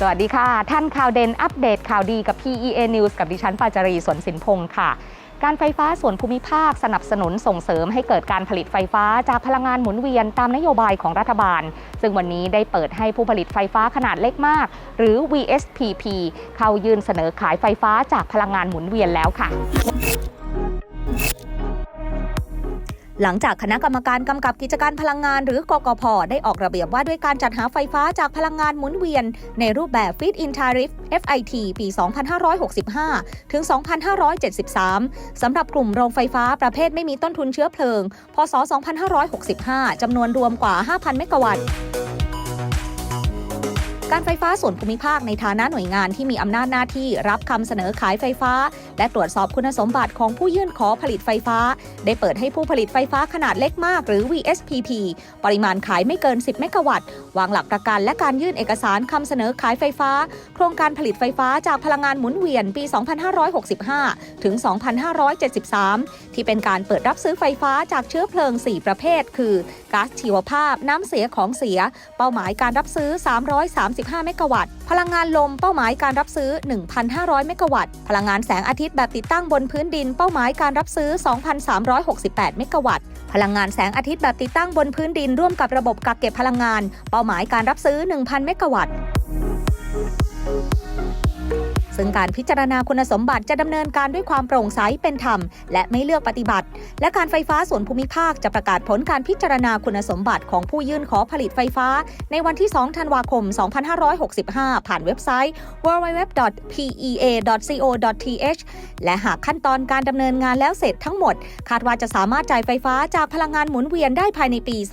สวัสดีค่ะ ท่านข่าวเด่นอัปเดตข่าวดีกับ PEA News กับดิฉันปาจารีสวนสินพงศ์ค่ะ การไฟฟ้าส่วนภูมิภาคสนับสนุนส่งเสริมให้เกิดการผลิตไฟฟ้าจากพลังงานหมุนเวียนตามนโยบายของรัฐบาล ซึ่งวันนี้ได้เปิดให้ผู้ผลิตไฟฟ้าขนาดเล็กมาก หรือ VSPP เข้ายื่นเสนอขายไฟฟ้าจากพลังงานหมุนเวียนแล้วค่ะ หลังจากคณะกรรมการกำกับกิจการพลังงาน หรือกกพได้ออกระเบียบว่าด้วยการจัดหาไฟฟ้าจากพลังงานหมุนเวียน ในรูปแบบ Feed in Tariff FIT ปี 2565 ถึง 2573 สำหรับกลุ่มโรงไฟฟ้าประเภทไม่มีต้นทุนเชื้อเพลิง พศ 2565 จำนวนรวมกว่า 5,000 เมกะวัตต์ การไฟฟ้าส่วนภูมิภาคในฐานะหน่วยงานที่มีอำนาจหน้าที่รับคำเสนอขายไฟฟ้า และตรวจสอบคุณสมบัติของผู้ยื่นขอผลิตไฟฟ้า ได้เปิดให้ผู้ผลิตไฟฟ้าขนาดเล็กมากหรือ VSPP ปริมาณขายไม่เกิน 10 เมกะวัตต์ วางหลักประกันและการยื่นเอกสารคำเสนอขายไฟฟ้า โครงการผลิตไฟฟ้าจากพลังงานหมุนเวียนปี 2565 ถึง 2573 ที่เป็นการเปิดรับซื้อไฟฟ้าจากเชื้อเพลิง 4 ประเภท คือก๊าซชีวภาพ น้ำเสียของเสีย เป้าหมายการรับซื้อ 330 35 เมกะวัตต์ พลังงานลมเป้าหมายการรับซื้อ 1,500 เมกะวัตต์ พลังงานแสงอาทิตย์แบบติดตั้งบนพื้นดินเป้าหมายการรับซื้อ 2,368 เมกะวัตต์ พลังงานแสงอาทิตย์แบบติดตั้งบนพื้นดินร่วมกับระบบกักเก็บพลังงาน เป้าหมายการรับซื้อ 1,000 เมกะวัตต์ ซึ่งการพิจารณาคุณสมบัติจะดำเนินการด้วยความโปร่งใสเป็นธรรม และไม่เลือกปฏิบัติ และการไฟฟ้าส่วนภูมิภาคจะประกาศผลการพิจารณาคุณสมบัติของผู้ยื่นขอผลิตไฟฟ้า ในวันที่ 2 ธันวาคม 2565 ผ่านเว็บไซต์ www.pea.co.th และหากขั้นตอนการดำเนินงานแล้วเสร็จทั้งหมด คาดว่าจะสามารถจ่ายไฟฟ้าจากพลังงานหมุนเวียนได้ภายในปี 2569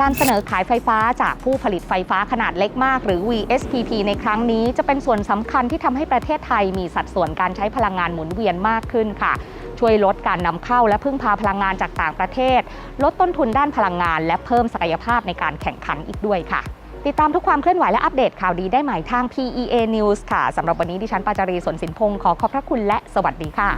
การเสนอขายไฟฟ้าจากผู้ผลิตไฟฟ้าขนาดเล็กมาก หรือ VSPP ในครั้งนี้จะเป็นส่วนสำคัญที่ทำให้ประเทศไทยมีสัดส่วนการใช้พลังงานหมุนเวียนมากขึ้นค่ะ ช่วยลดการนำเข้าและพึ่งพาพลังงานจากต่างประเทศ ลดต้นทุนด้านพลังงาน และเพิ่มศักยภาพในการแข่งขันอีกด้วยค่ะ ติดตามทุกความเคลื่อนไหวและอัปเดตข่าวดีได้ใหม่ทาง PEA News ค่ะสำหรับวันนี้ดิฉันปาจารีสนสินพงศ์ขอขอบพระคุณและสวัสดีค่ะ